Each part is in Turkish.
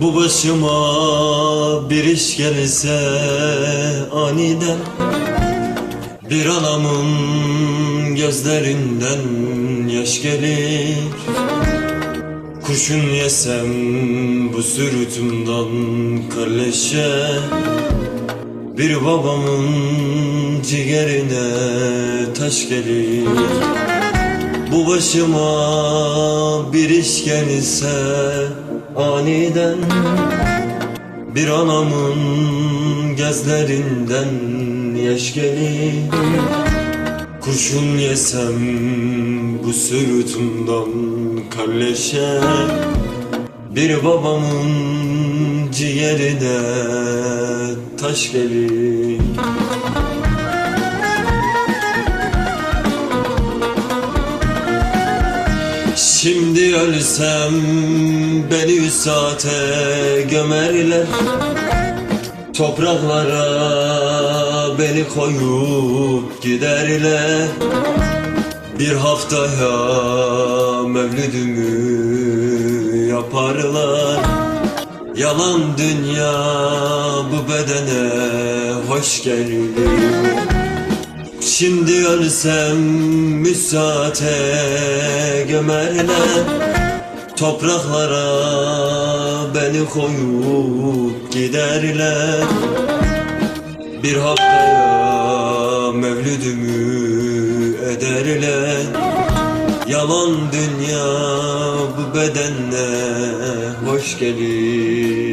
Bu başıma bir iş gelirse aniden Bir anamın gözlerinden yaş gelir. Kurşun yesem bu sürütümden kalleşe Bir babamın ciğerine taş gelir. Bu başıma bir iş gelirse aniden Bir anamın gözlerinden yaş gelir. Kurşun yesem bu sırtımdan kalleşe Bir babamın ciğerine taş gelir Şimdi ölsem beni üst saate gömerler. Topraklara beni koyup giderler. Bir haftaya mevlüdümü yaparlar. Yalan dünya bu bedene hoş gelir. Şimdi ölsem müsaate gömerler Topraklara beni koyup giderler. Bir haftaya mevlüdümü ederler. Yalan dünya bu bedenle hoş gelir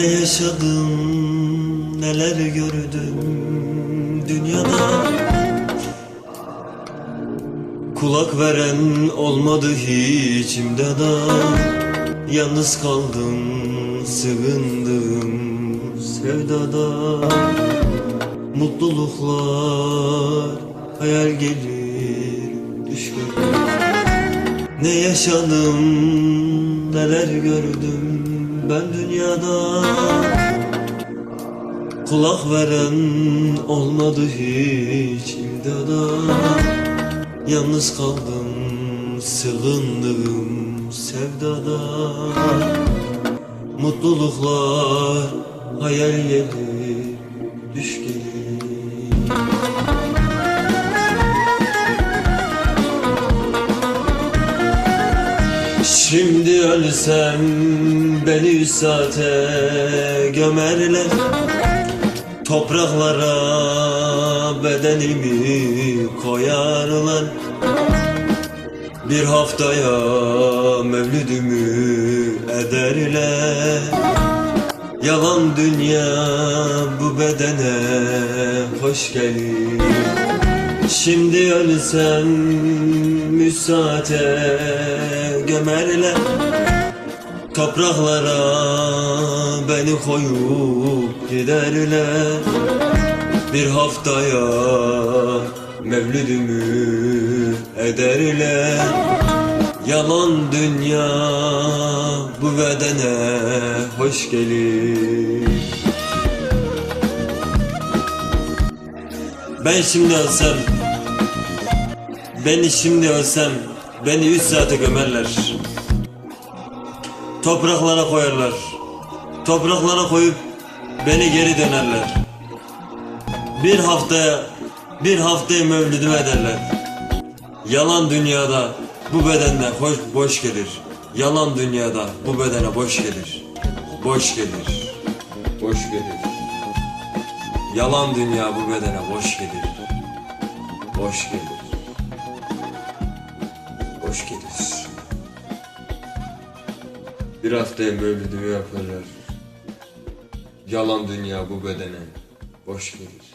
Ne yaşadım, neler gördüm dünyada. Kulak veren olmadı hiç imdada. Yalnız kaldım, sığındım sevdada. Mutluluklar hayal gelir düş gelir ne yaşadım, neler gördüm ben dünyada. Kulak veren olmadı hiç imdada. Yalnız kaldım, sığındım sevdada. Mutluluklar hayal gelir, düş gelir Şimdi ölsem beni üst saate gömerler. Topraklara bedenimi koyarlar. Bir haftaya mevlüdümü ederler. Yalan dünya bu bedene hoş gelir Şimdi ölsem müsaate gömerler. Topraklara beni koyup giderler. Bir haftaya mevlüdümü ederler. Yalan dünya bu bedene hoş gelir. Ben şimdi ölsem Beni şimdi ölsem Beni üç saate gömerler. Topraklara koyarlar. Topraklara koyup Beni geri dönerler. Bir haftaya Bir haftaya mevlüdüm ederler. Yalan dünyada Bu bedende hoş, boş gelir. Yalan dünyada bu bedene boş gelir. Boş gelir. Boş gelir. Yalan dünya bu bedene boş gelir. Boş gelir Bir haftaya mevlüdümü yaparlar. Yalan dünya bu bedene boş gelir.